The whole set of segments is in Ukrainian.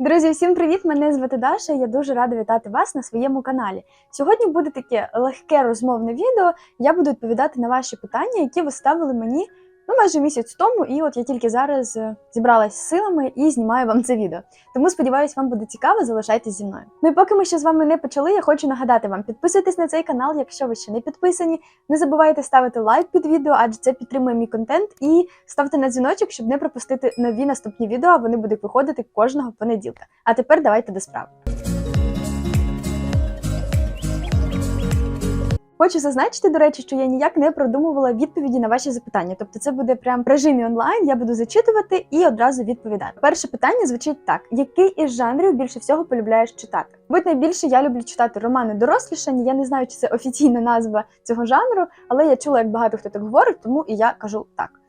Друзі, всім привіт! Мене звати Даша. Я дуже рада вітати вас на своєму каналі. Сьогодні буде таке легке розмовне відео. Я буду відповідати на ваші питання, які ви ставили мені ну майже місяць тому. І от я тільки зараз е, зібралась з силами і знімаю вам це відео. Тому сподіваюсь, вам буде цікаво. Залишайтесь зі мною. Ну і поки ми ще з вами не почали, я хочу нагадати вам підписуйтесь на цей канал, якщо ви ще не підписані. Не забувайте ставити лайк під відео, адже це підтримує мій контент. І ставте на дзвіночок, щоб не пропустити нові наступні відео. Вони будуть виходити кожного понеділка. А тепер давайте до справи. Хочу зазначити, до речі, що я ніяк не продумувала відповіді на ваші запитання. Тобто, це буде прям в режимі онлайн. Я буду зачитувати і одразу відповідати. Перше питання звучить так: який із жанрів більше всього полюбляєш читати? Будь найбільше я люблю читати романи дорослішання. Я не знаю, чи це офіційна назва цього жанру, але я чула, як багато хто так говорить, тому і я кажу так.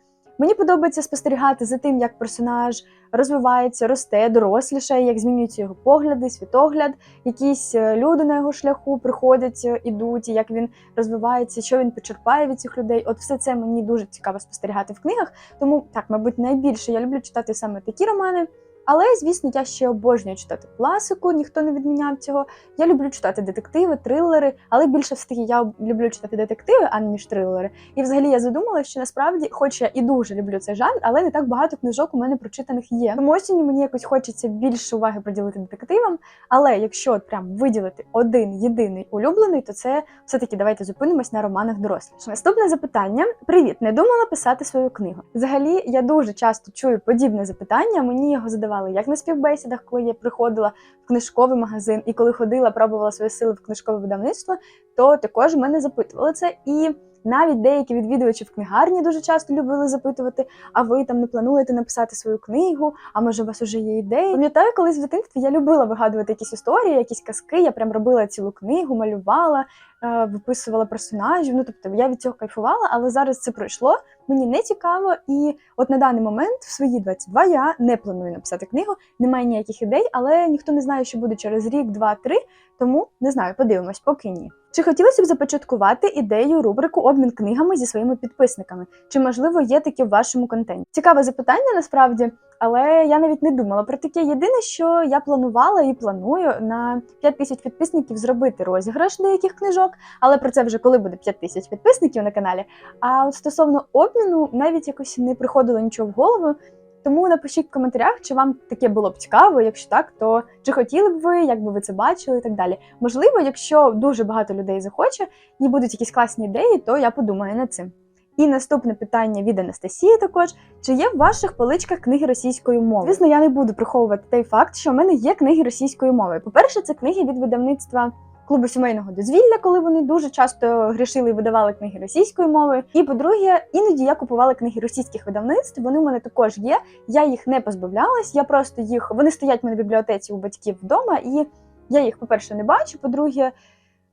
Мені подобається спостерігати за тим, як персонаж розвивається, росте, доросліше, як змінюються його погляди, світогляд, якісь е, люди на його шляху приходять, е, ідуть, і як він розвивається, що він почерпає від цих людей. От все це мені дуже цікаво спостерігати в книгах. Тому так, мабуть, найбільше я люблю читати саме такі романи. Але, звісно, я ще обожнюю читати класику, ніхто не відміняв цього. Я люблю читати детективи, трилери, але більше все таки я люблю читати детективи, а не ніж трилери. І взагалі я задумала, що насправді, хоч я і дуже люблю цей жанр, але не так багато книжок у мене прочитаних є. Тому осінню мені якось хочеться більше уваги приділити детективам. Але якщо от прям виділити один єдиний улюблений, то це все-таки давайте зупинимось на романах дорослих. Наступне запитання: привіт, не думала писати свою книгу. Взагалі, я дуже часто чую подібне запитання. Мені його задавали як на співбесідах, коли я приходила в книжковий магазин, і коли ходила, пробувала свої сили в книжкове видавництво, то також мене запитували це і. Навіть деякі відвідувачі в книгарні дуже часто любили запитувати: а ви там не плануєте написати свою книгу? А може у вас уже є ідеї? Пам'ятаю, колись в дитинстві я любила вигадувати якісь історії, якісь казки. Я прям робила цілу книгу, малювала, е, виписувала персонажів. Ну тобто я від цього кайфувала, але зараз це пройшло. Мені не цікаво, і от на даний момент, в свої 22, я не планую написати книгу, немає ніяких ідей, але ніхто не знає, що буде через рік, два, три. Тому не знаю, подивимось, поки ні. Чи хотілося б започаткувати ідею рубрику обмін книгами зі своїми підписниками? Чи можливо є таке в вашому контенті? Цікаве запитання насправді, але я навіть не думала про таке. Єдине, що я планувала і планую на 5 тисяч підписників зробити розіграш деяких книжок, але про це вже коли буде 5 тисяч підписників на каналі. А от стосовно обміну, навіть якось не приходило нічого в голову. Тому напишіть в коментарях, чи вам таке було б цікаво. Якщо так, то чи хотіли б ви, як би ви це бачили, і так далі. Можливо, якщо дуже багато людей захоче і будуть якісь класні ідеї, то я подумаю над цим. І наступне питання від Анастасії також: чи є в ваших поличках книги російською мовою? Звісно, я не буду приховувати той факт, що в мене є книги російською мовою. По-перше, це книги від видавництва клубу сімейного дозвілля, коли вони дуже часто грішили і видавали книги російською мовою. І по-друге, іноді я купувала книги російських видавництв. Вони у мене також є. Я їх не позбавлялась. Я просто їх вони стоять в мене в бібліотеці у батьків вдома, і я їх, по-перше, не бачу. По-друге,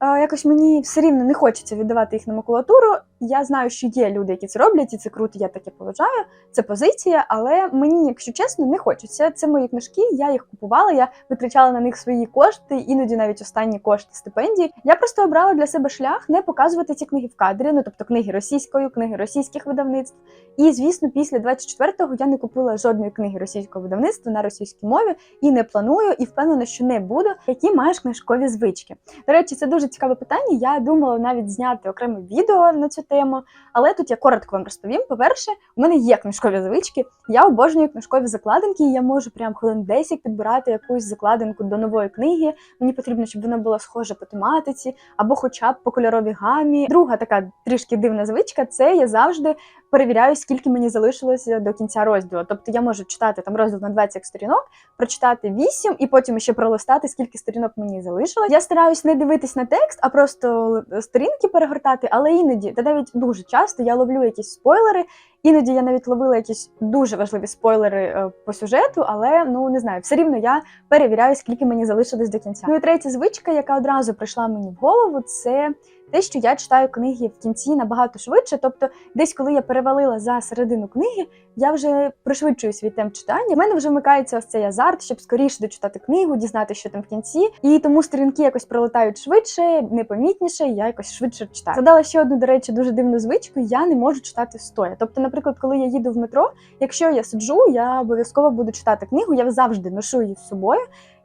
якось мені все рівно не хочеться віддавати їх на макулатуру. Я знаю, що є люди, які це роблять, і це круто, я таке поважаю. Це позиція, але мені, якщо чесно, не хочеться. Це мої книжки, я їх купувала, я витрачала на них свої кошти, іноді навіть останні кошти стипендії. Я просто обрала для себе шлях не показувати ці книги в кадрі, ну тобто книги російською, книги російських видавництв. І звісно, після 24-го я не купила жодної книги російського видавництва на російській мові і не планую, і впевнена, що не буду. Які маєш книжкові звички? До речі, це дуже цікаве питання. Я думала навіть зняти окреме відео на цю тему, але тут я коротко вам розповім. По-перше, у мене є книжкові звички. Я обожнюю книжкові закладинки, і я можу прям хвилин 10 підбирати якусь закладинку до нової книги. Мені потрібно, щоб вона була схожа по тематиці або, хоча б по кольоровій гамі. Друга така трішки дивна звичка це я завжди перевіряю, скільки мені залишилося до кінця розділу. Тобто я можу читати там розділ на 20 сторінок, прочитати 8 і потім ще пролистати, скільки сторінок мені залишилось. Я стараюсь не дивитись на текст, а просто сторінки перегортати, але іноді, та навіть дуже часто я ловлю якісь спойлери. Іноді я навіть ловила якісь дуже важливі спойлери е, по сюжету, але ну не знаю, все рівно я перевіряю, скільки мені залишилось до кінця. Ну і третя звичка, яка одразу прийшла мені в голову, це те, що я читаю книги в кінці набагато швидше. Тобто, десь коли я перевалила за середину книги, я вже пришвидшую свій темп читання. В мене вже вмикається ось цей азарт, щоб скоріше дочитати книгу, дізнатися, що там в кінці. І тому сторінки якось пролетають швидше, непомітніше. і Я якось швидше читаю. Задала ще одну, до речі, дуже дивну звичку. Я не можу читати стоя. Тобто, наприклад, коли я їду в метро, якщо я сиджу, я обов'язково буду читати книгу, я завжди ношу її з собою.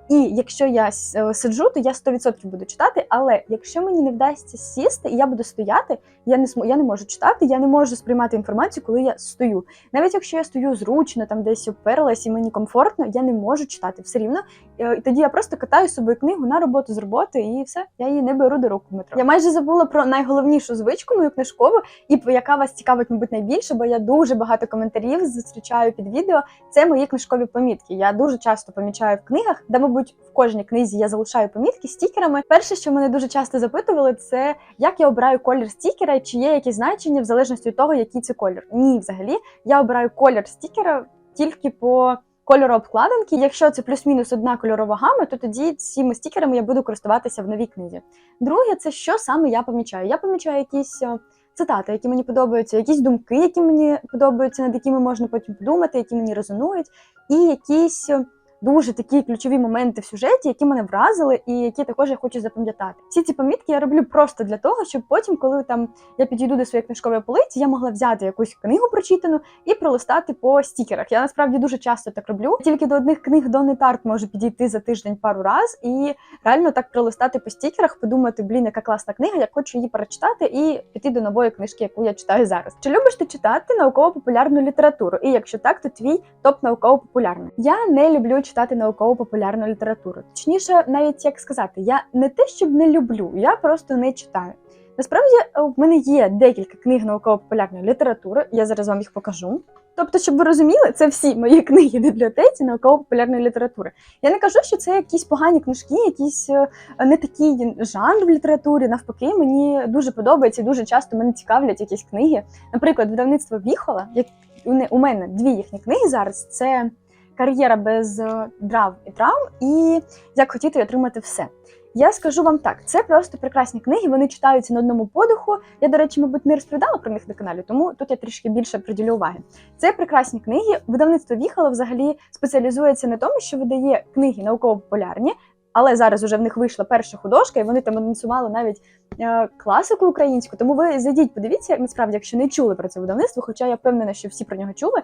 І якщо я е, сиджу, то я 100% буду читати. Але якщо мені не вдасться сісти, і я буду стояти, я не я не можу читати, я не можу сприймати інформацію, коли я стою. Навіть якщо я стою зручно, там десь оперлась і мені комфортно, я не можу читати все рівно. Е, І тоді я просто катаю собою книгу на роботу з роботи, і все. Я її не беру до рук в метро. Я майже забула про найголовнішу звичку мою книжкову, і яка вас цікавить, мабуть, найбільше, бо я дуже багато коментарів зустрічаю під відео. Це мої книжкові помітки. Я дуже часто помічаю в книгах, де, мабуть, в кожній книзі я залишаю помітки стікерами. Перше, що мене дуже часто запитували, це як я обираю колір стікера, чи є якісь значення в залежності від того, який це колір. Ні, взагалі, я обираю колір стікера тільки по. Кольору обкладинки, якщо це плюс-мінус одна кольорова гама, то тоді цими стікерами я буду користуватися в новій книзі. Друге, це що саме я помічаю. Я помічаю якісь е, цитати, які мені подобаються, якісь думки, які мені подобаються, над якими можна потім подумати, які мені резонують, і якісь е, дуже такі ключові моменти в сюжеті, які мене вразили, і які також я хочу запам'ятати. Всі ці помітки я роблю просто для того, щоб потім, коли там я підійду до своєї книжкової полиці, я могла взяти якусь книгу прочитану і пролистати по стікерах. Я насправді дуже часто так роблю. Тільки до одних книг Донни Тарт можу підійти за тиждень пару раз і реально так пролистати по стікерах, подумати, блін, яка класна книга, я хочу її перечитати і піти до нової книжки, яку я читаю зараз. Чи любиш ти читати науково-популярну літературу? І якщо так, то твій топ науково-популярний. Я не люблю читати науково-популярну літературу. Точніше, навіть як сказати, я не те, щоб не люблю, я просто не читаю. Насправді е, в мене є декілька книг науково-популярної літератури. Я зараз вам їх покажу. Тобто, щоб ви розуміли, це всі мої книги в бібліотеці науково-популярної літератури. Я не кажу, що це якісь погані книжки, якісь е, не такий жанр в літературі. Навпаки, мені дуже подобається і дуже часто мене цікавлять якісь книги. Наприклад, видавництво Віхола, як у мене дві їхні книги зараз. Це кар'єра без е, драв і травм, і як хотіти отримати все. Я скажу вам так, це просто прекрасні книги. Вони читаються на одному подиху. Я, до речі, мабуть, не розповідала про них на каналі, тому тут я трішки більше приділю уваги. Це прекрасні книги. Видавництво Віхала взагалі спеціалізується на тому, що видає книги науково-популярні, але зараз уже в них вийшла перша художка, і вони там анонсували навіть е, класику українську. Тому ви зайдіть, подивіться, насправді, якщо не чули про це видавництво, хоча я впевнена, що всі про нього чули.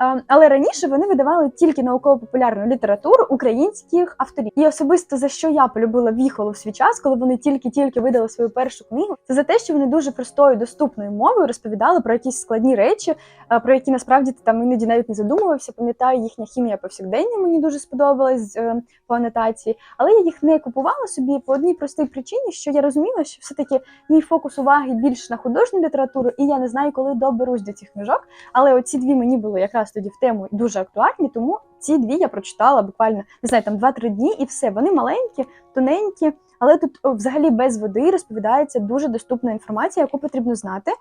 Е, Але раніше вони видавали тільки науково-популярну літературу українських авторів. І особисто за що я полюбила Віхолу в свій час, коли вони тільки-тільки видали свою першу книгу, це за те, що вони дуже простою, доступною мовою розповідали про якісь складні речі, е, про які насправді ти там іноді навіть не задумувався. Пам'ятаю, їхня хімія повсякдення мені дуже сподобалась е, по анотації, але я їх не купувала собі по одній простій причині, що я розуміла, що все-таки мій фокус уваги більш на художню літературу, і я не знаю, коли доберусь до цих книжок. Але оці дві мені були якраз тоді в тему дуже актуальні, тому ці дві я прочитала буквально не знаю, там 2-3 дні, і все. Вони маленькі, тоненькі, але тут взагалі без води розповідається дуже доступна інформація, яку потрібно знати.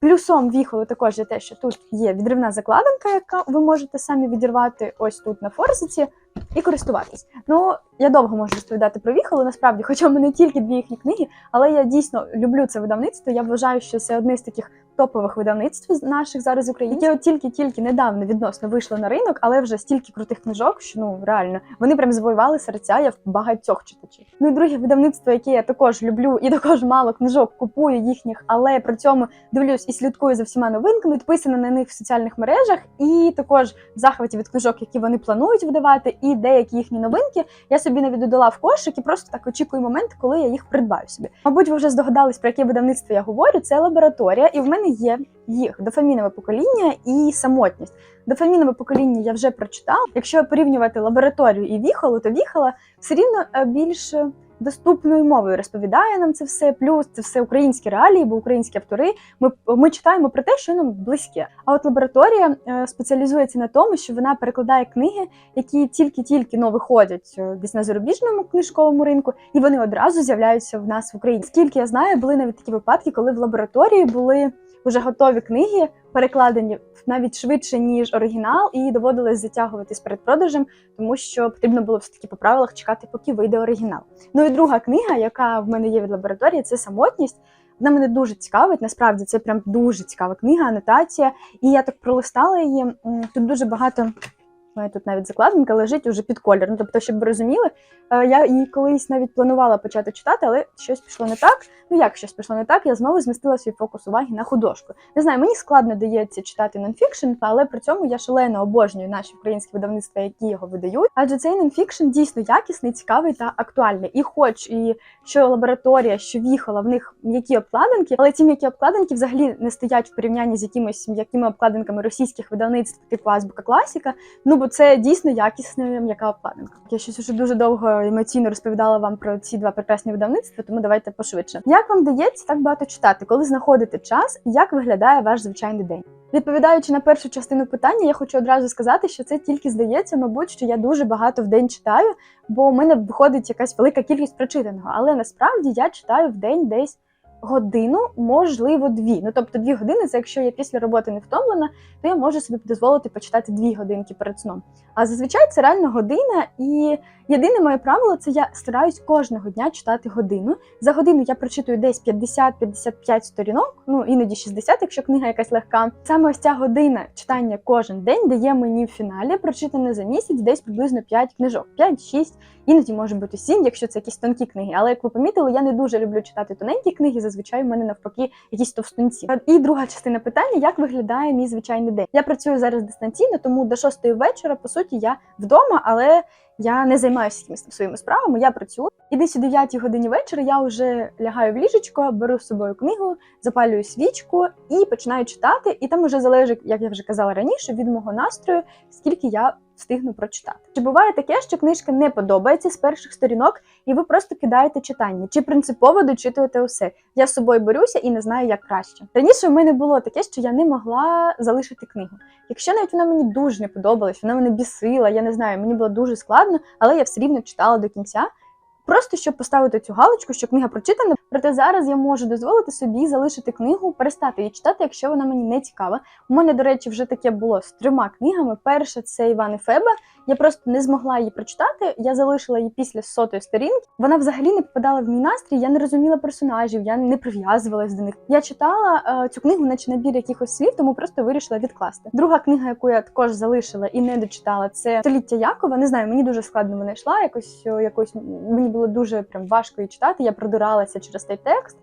Плюсом віхолу також є те, що тут є відривна закладинка, яка ви можете самі відірвати ось тут на форзиці і користуватись. Ну, я довго можу розповідати про віхолу, насправді, хоча в мене тільки дві їхні книги, але я дійсно люблю це видавництво. Я вважаю, що це одне з таких топових видавництв наших зараз України, які от тільки-тільки недавно відносно вийшли на ринок, але вже стільки крутих книжок, що ну реально вони прям завоювали серця я в багатьох читачів. Ну і друге видавництво, яке я також люблю, і також мало книжок купую їхніх, але при цьому дивлюсь і слідкую за всіма новинками, підписана на них в соціальних мережах, і також в захваті від книжок, які вони планують видавати, і деякі їхні новинки я собі навіть додала в кошик і просто так очікую момент, коли я їх придбаю собі. Мабуть, ви вже здогадались, про яке видавництво я говорю. Це лабораторія, і в мене є їх дофамінове покоління і самотність. Дофамінове покоління я вже прочитала. Якщо порівнювати лабораторію і віхолу, то віхола все рівно е, більш е, доступною мовою розповідає нам це все. Плюс це все українські реалії, бо українські автори. Ми, ми читаємо про те, що нам близьке. А от лабораторія е, спеціалізується на тому, що вона перекладає книги, які тільки-тільки ну, виходять е, десь на зарубіжному книжковому ринку, і вони одразу з'являються в нас в Україні. Скільки я знаю, були навіть такі випадки, коли в лабораторії були вже готові книги, перекладені навіть швидше ніж оригінал, і доводилось затягувати з передпродажем, тому що потрібно було все таки по правилах чекати, поки вийде оригінал. Ну і друга книга, яка в мене є від лабораторії, це самотність. Вона мене дуже цікавить. Насправді це прям дуже цікава книга, анотація. І я так пролистала її. Тут дуже багато мене тут навіть закладинка лежить уже під колір. Ну, тобто, щоб ви розуміли, е, я її колись навіть планувала почати читати, але щось пішло не так. Ну як щось пішло не так, я знову змістила свій фокус уваги на художку. Не знаю, мені складно дається читати нонфікшн, але при цьому я шалено обожнюю наші українські видавництва, які його видають. Адже цей нонфікшн дійсно якісний, цікавий та актуальний. І хоч і що лабораторія, що віхола, в них м'які обкладинки, але ці м'які обкладинки взагалі не стоять в порівнянні з якимись м'якими обкладинками російських видавництв, типу Азбука Класіка. Ну бо це дійсно якісна м'яка обкладинка. Я щось уже дуже довго емоційно розповідала вам про ці два прекрасні видавництва, тому давайте пошвидше. Як вам дається так багато читати, коли знаходите час, як виглядає ваш звичайний день? Відповідаючи на першу частину питання, я хочу одразу сказати, що це тільки здається, мабуть, що я дуже багато в день читаю, бо у мене виходить якась велика кількість прочитаного. Але насправді я читаю в день десь годину, можливо, дві. Ну тобто дві години, це якщо я після роботи не втомлена, то я можу собі дозволити почитати дві годинки перед сном. А зазвичай це реально година, і єдине моє правило це я стараюсь кожного дня читати годину. За годину я прочитую десь 50-55 сторінок, ну іноді 60, якщо книга якась легка. Саме ось ця година читання кожен день дає мені в фіналі прочитане за місяць десь приблизно 5 книжок, 5-6, іноді може бути 7, якщо це якісь тонкі книги. Але як ви помітили, я не дуже люблю читати тоненькі книги. Зазвичай у мене навпаки якісь товстунці. І друга частина питання: як виглядає мій звичайний день? Я працюю зараз дистанційно, тому до 6 вечора, по суті, я вдома, але я не займаюся якимись своїми справами. Я працюю. І десь о 9 годині вечора я вже лягаю в ліжечко, беру з собою книгу, запалюю свічку і починаю читати. І там уже залежить, як я вже казала раніше, від мого настрою, скільки я встигну прочитати. Чи буває таке, що книжка не подобається з перших сторінок, і ви просто кидаєте читання? Чи принципово дочитуєте усе? Я з собою борюся і не знаю, як краще. Раніше в мене було таке, що я не могла залишити книгу. Якщо навіть вона мені дуже не подобалась, вона мене бісила, я не знаю, мені було дуже складно, але я все рівно читала до кінця. Просто щоб поставити цю галочку, що книга прочитана. Проте зараз я можу дозволити собі залишити книгу, перестати її читати, якщо вона мені не цікава. У мене, до речі, вже таке було з трьома книгами. Перша це Іван і Феба. Я просто не змогла її прочитати. Я залишила її після сотої сторінки. Вона взагалі не попадала в мій настрій. Я не розуміла персонажів, я не прив'язувалась до них. Я читала е, цю книгу, наче набір якихось слів, тому просто вирішила відкласти. Друга книга, яку я також залишила і не дочитала, це століття Якова. Не знаю, мені дуже складно вона йшла. Якось якось мені було дуже прям важко її читати. Я продиралася через цей текст.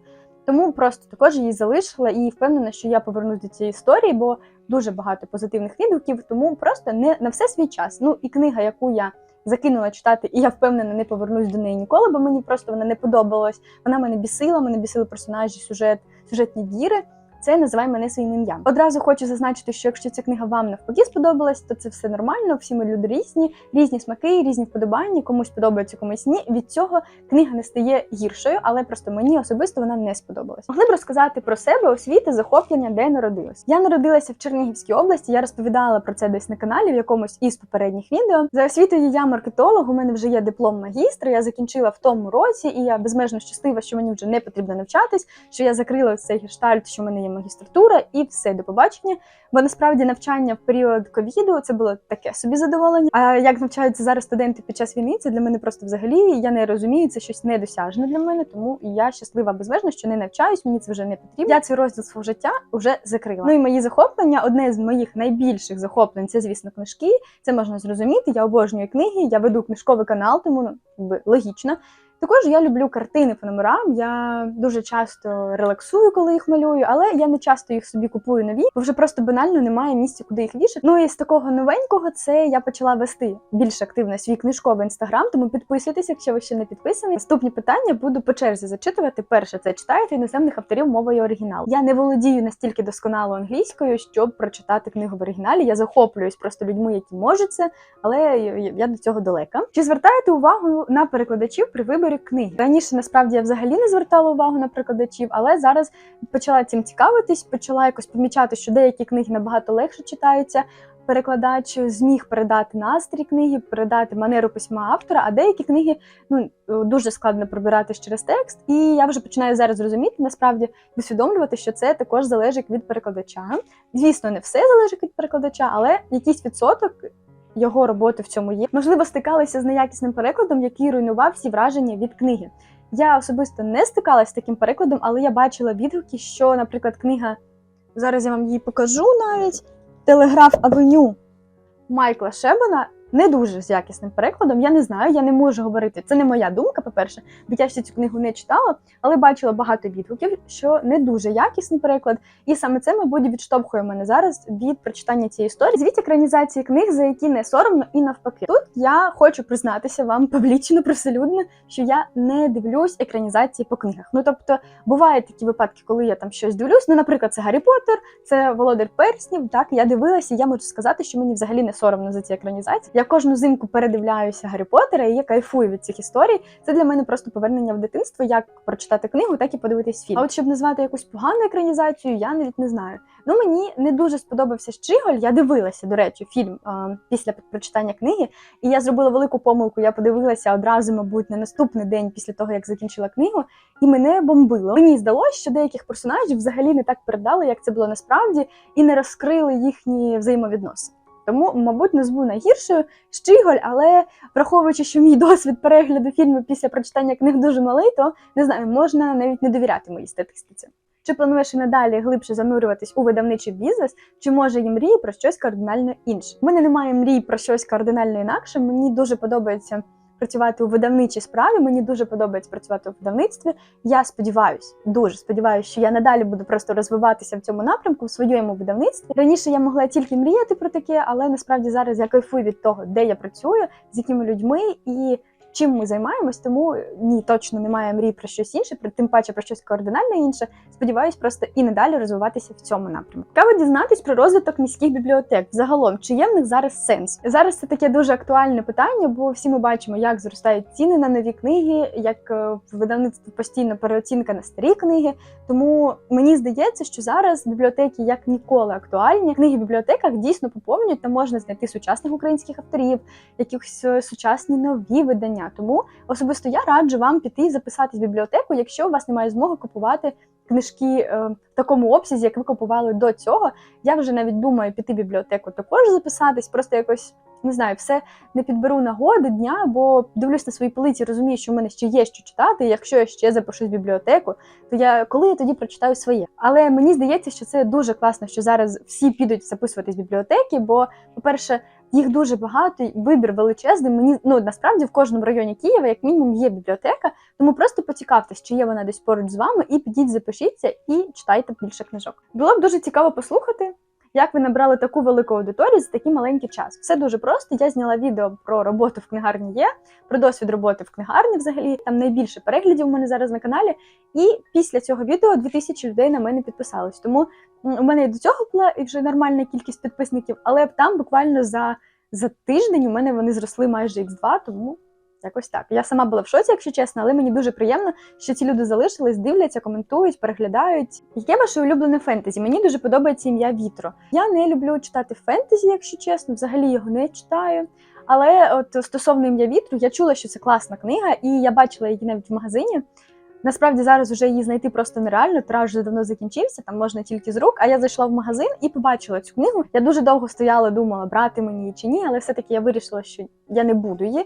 Тому просто також її залишила і впевнена, що я повернусь до цієї історії, бо дуже багато позитивних відгуків, тому просто не на все свій час. Ну і книга, яку я закинула читати, і я впевнена, не повернусь до неї ніколи, бо мені просто вона не подобалась. Вона мене бісила, мене бісили персонажі, сюжет, сюжетні діри. Це називай мене своїм ім'ям. Одразу хочу зазначити, що якщо ця книга вам навпаки сподобалась, то це все нормально. Всі ми люди різні, різні смаки, різні вподобання. Комусь подобається, комусь ні. Від цього книга не стає гіршою, але просто мені особисто вона не сподобалась. Могли б розказати про себе освіти, захоплення, де народилась. Я народилася в Чернігівській області. Я розповідала про це десь на каналі в якомусь із попередніх відео. За освітою я маркетолог. У мене вже є диплом магістра. Я закінчила в тому році, і я безмежно щаслива, що мені вже не потрібно навчатись, що я закрила цей гештальт, що в мене є магістратура, і все до побачення. Бо насправді навчання в період ковіду це було таке собі задоволення. А як навчаються зараз студенти під час війни, це для мене просто взагалі я не розумію. Це щось недосяжне для мене, тому я щаслива безмежно, що не навчаюсь. Мені це вже не потрібно. Я цей розділ свого життя вже закрила. Ну і мої захоплення. Одне з моїх найбільших захоплень це, звісно, книжки. Це можна зрозуміти. Я обожнюю книги. Я веду книжковий канал, тому ну логічно. Також я люблю картини по. Я дуже часто релаксую, коли їх малюю, але я не часто їх собі купую нові, бо вже просто банально немає місця, куди їх вішати. Ну і з такого новенького це я почала вести більш активно свій книжковий інстаграм. Тому підписуйтесь, якщо ви ще не підписані. Наступні питання буду по черзі зачитувати. Перше це читаєте іноземних авторів мовою оригіналу. Я не володію настільки досконало англійською, щоб прочитати книгу в оригіналі. Я захоплююсь просто людьми, які можуть це, але я до цього далека. Чи звертаєте увагу на перекладачів при виборі книги? Раніше насправді я взагалі не звертала увагу на перекладачів, але зараз почала цим цікавитись, почала якось помічати, що деякі книги набагато легше читаються. Перекладач зміг передати настрій книги, передати манеру письма автора, а деякі книги ну дуже складно пробирати через текст. І я вже починаю зараз розуміти, насправді усвідомлювати, що це також залежить від перекладача. Звісно, не все залежить від перекладача, але якийсь відсоток. Його роботи в цьому є. Можливо, стикалися з неякісним перекладом, який руйнував всі враження від книги. Я особисто не стикалася з таким перекладом, але я бачила відгуки, що, наприклад, книга зараз я вам її покажу навіть Телеграф Авеню. Майкла Шебана. Не дуже з якісним перекладом. Я не знаю, я не можу говорити. Це не моя думка, по-перше, бо я ще цю книгу не читала, але бачила багато відгуків, що не дуже якісний переклад. І саме це, мабуть, відштовхує мене зараз від прочитання цієї історії. Звідь екранізації книг, за які не соромно, і навпаки. Тут я хочу признатися вам публічно, привселюдно, що я не дивлюсь екранізації по книгах. Ну тобто, бувають такі випадки, коли я там щось дивлюсь. Ну, наприклад, це Гаррі Поттер, це Володар Перснів. Так я дивилася, і я можу сказати, що мені взагалі не соромно за ці екранізації. Я кожну зимку передивляюся Гаррі Поттера, і я кайфую від цих історій. Це для мене просто повернення в дитинство, як прочитати книгу, так і подивитись фільм. А от щоб назвати якусь погану екранізацію, я навіть не знаю. Ну мені не дуже сподобався Щиголь. Я дивилася, до речі, фільм е, після прочитання книги, і я зробила велику помилку. Я подивилася одразу, мабуть, на наступний день після того, як закінчила книгу, і мене бомбило. Мені здалося, що деяких персонажів взагалі не так передали, як це було насправді, і не розкрили їхні взаємовідносини. Тому, мабуть, назву найгіршою Щиголь, але враховуючи, що мій досвід перегляду фільму після прочитання книг дуже малий, то не знаю, можна навіть не довіряти моїй статистиці. Чи плануєш і надалі глибше занурюватись у видавничий бізнес, чи може їм мрії про щось кардинально інше? У мене немає мрій про щось кардинально інакше. Мені дуже подобається працювати у видавничій справі. Мені дуже подобається працювати у видавництві. Я сподіваюся, дуже сподіваюся, що я надалі буду просто розвиватися в цьому напрямку в своєму видавництві. Раніше я могла тільки мріяти про таке, але насправді зараз я кайфую від того, де я працюю, з якими людьми і. Чим ми займаємось, тому ні, точно немає мрій про щось інше, про тим паче про щось кардинально інше. Сподіваюсь, просто і надалі розвиватися в цьому напрямку. Цікаво дізнатись про розвиток міських бібліотек. Загалом, чи є в них зараз сенс? Зараз це таке дуже актуальне питання, бо всі ми бачимо, як зростають ціни на нові книги, як е, в видавництві постійно переоцінка на старі книги. Тому мені здається, що зараз бібліотеки як ніколи актуальні. Книги в бібліотеках дійсно поповнюють, там можна знайти сучасних українських авторів, якихось е, сучасні нові видання. Тому особисто я раджу вам піти і записатись в бібліотеку, якщо у вас немає змоги купувати книжки е, в такому обсязі, як ви купували до цього. Я вже навіть думаю піти в бібліотеку також записатись, просто якось. Не знаю, все не підберу нагоди дня, бо дивлюсь на свої полиці, розумію, що в мене ще є що читати. І якщо я ще запишусь в бібліотеку, то я коли я тоді прочитаю своє. Але мені здається, що це дуже класно, що зараз всі підуть записуватись в бібліотеки, бо, по-перше, їх дуже багато, вибір величезний. Мені ну насправді в кожному районі Києва, як мінімум, є бібліотека. Тому просто поцікавтесь, чи є вона десь поруч з вами, і підіть, запишіться і читайте більше книжок. Було б дуже цікаво послухати. Як ви набрали таку велику аудиторію за такий маленький час? Все дуже просто. Я зняла відео про роботу в книгарні є, про досвід роботи в книгарні взагалі. Там найбільше переглядів у мене зараз на каналі. І після цього відео 2000 людей на мене підписались. Тому у мене і до цього була і вже нормальна кількість підписників, але там буквально за, за тиждень у мене вони зросли майже X2, тому. Якось так. Я сама була в шоці, якщо чесно, але мені дуже приємно, що ці люди залишились, дивляться, коментують, переглядають. Яке ваше улюблене фентезі? Мені дуже подобається ім'я Вітро. Я не люблю читати фентезі, якщо чесно, взагалі його не читаю. Але от стосовно ім'я Вітру, я чула, що це класна книга, і я бачила її навіть в магазині. Насправді зараз вже її знайти просто нереально. Тираж вже давно закінчився, там можна тільки з рук. А я зайшла в магазин і побачила цю книгу. Я дуже довго стояла, думала, брати мені її чи ні, але все-таки я вирішила, що я не буду її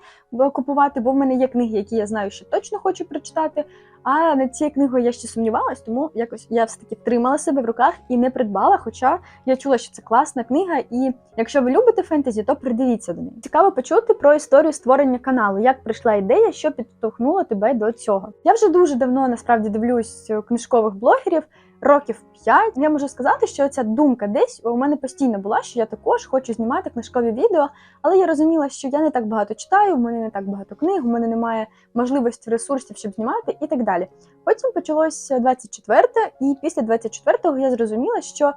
купувати, бо в мене є книги, які я знаю, що точно хочу прочитати. А над цією книгою я ще сумнівалась, тому якось я все таки втримала себе в руках і не придбала. Хоча я чула, що це класна книга, і якщо ви любите фентезі, то придивіться до неї. Цікаво почути про історію створення каналу, як прийшла ідея, що підштовхнула тебе до цього. Я вже дуже давно насправді дивлюсь книжкових блогерів. Років 5. я можу сказати, що ця думка десь у мене постійно була, що я також хочу знімати книжкові відео, але я розуміла, що я не так багато читаю, в мене не так багато книг, у мене немає можливості ресурсів, щоб знімати, і так далі. Потім почалось 24 і після 24-го я зрозуміла, що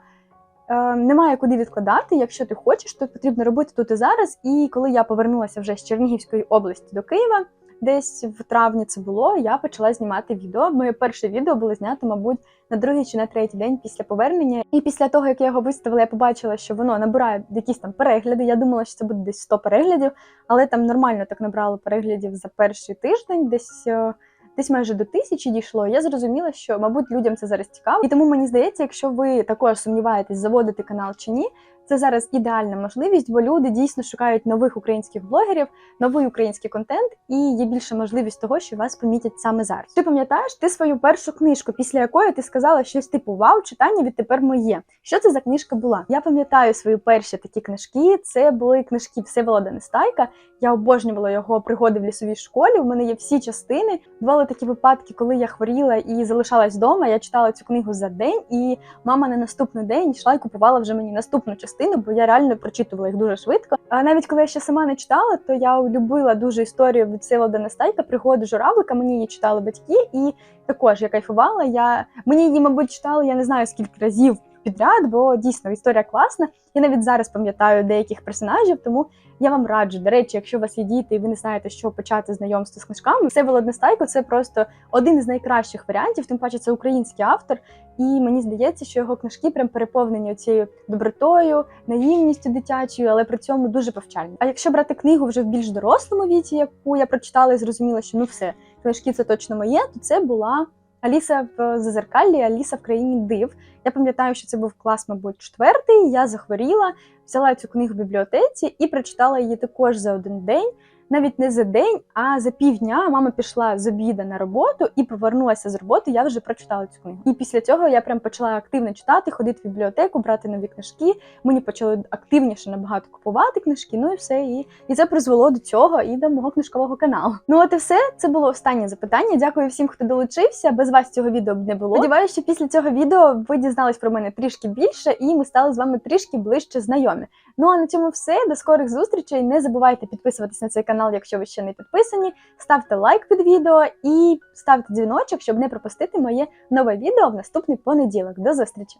е, немає куди відкладати. Якщо ти хочеш, то потрібно робити тут і зараз. І коли я повернулася вже з Чернігівської області до Києва. Десь в травні це було. Я почала знімати відео. Моє перше відео було знято, мабуть, на другий чи на третій день після повернення. І після того, як я його виставила, я побачила, що воно набирає якісь там перегляди. Я думала, що це буде десь 100 переглядів, але там нормально так набрало переглядів за перший тиждень, десь. е, Десь майже до тисячі дійшло. Я зрозуміла, що, мабуть, людям це зараз цікаво. І тому мені здається, якщо ви також сумніваєтесь, заводити канал чи ні, це зараз ідеальна можливість, бо люди дійсно шукають нових українських блогерів, новий український контент, і є більша можливість того, що вас помітять саме зараз. Ти пам'ятаєш ти свою першу книжку, після якої ти сказала щось типу Вау, читання відтепер моє. Що це за книжка була? Я пам'ятаю свої перші такі книжки. Це були книжки Всеволода Нестайка. Я обожнювала його пригоди в лісовій школі. У мене є всі частини. Бували такі випадки, коли я хворіла і залишалась вдома. Я читала цю книгу за день, і мама на наступний день йшла і купувала вже мені наступну частину, бо я реально прочитувала їх дуже швидко. А навіть коли я ще сама не читала, то я любила дуже історію від Всеволода Нестайка, пригоди журавлика. Мені її читали батьки, і також я кайфувала. Я мені її, мабуть, читали, я не знаю скільки разів підряд, бо дійсно історія класна. Я навіть зараз пам'ятаю деяких персонажів, тому я вам раджу. До речі, якщо у вас є діти і ви не знаєте, що почати знайомство з книжками, це Володнестайко це просто один із найкращих варіантів. Тим паче, це український автор, і мені здається, що його книжки прям переповнені цією добротою, наївністю дитячою, але при цьому дуже повчальні. А якщо брати книгу вже в більш дорослому віці, яку я прочитала і зрозуміла, що ну все, книжки це точно моє, то це була. Аліса в Зазеркаллі, Аліса в країні див. Я пам'ятаю, що це був клас, мабуть, четвертий. Я захворіла, взяла цю книгу в бібліотеці і прочитала її також за один день. Навіть не за день, а за півдня мама пішла з обіда на роботу і повернулася з роботи. Я вже прочитала цю книгу. І після цього я прям почала активно читати, ходити в бібліотеку, брати нові книжки. Мені почали активніше набагато купувати книжки. Ну і все. І, і це призвело до цього і до мого книжкового каналу. Ну от і все. Це було останнє запитання. Дякую всім, хто долучився. Без вас цього відео б не було. Сподіваюся, що після цього відео ви дізнались про мене трішки більше, і ми стали з вами трішки ближче знайомі. Ну а на цьому все. До скорих зустрічей. Не забувайте підписуватись на цей канал, якщо ви ще не підписані. Ставте лайк під відео і ставте дзвіночок, щоб не пропустити моє нове відео в наступний понеділок. До зустрічі!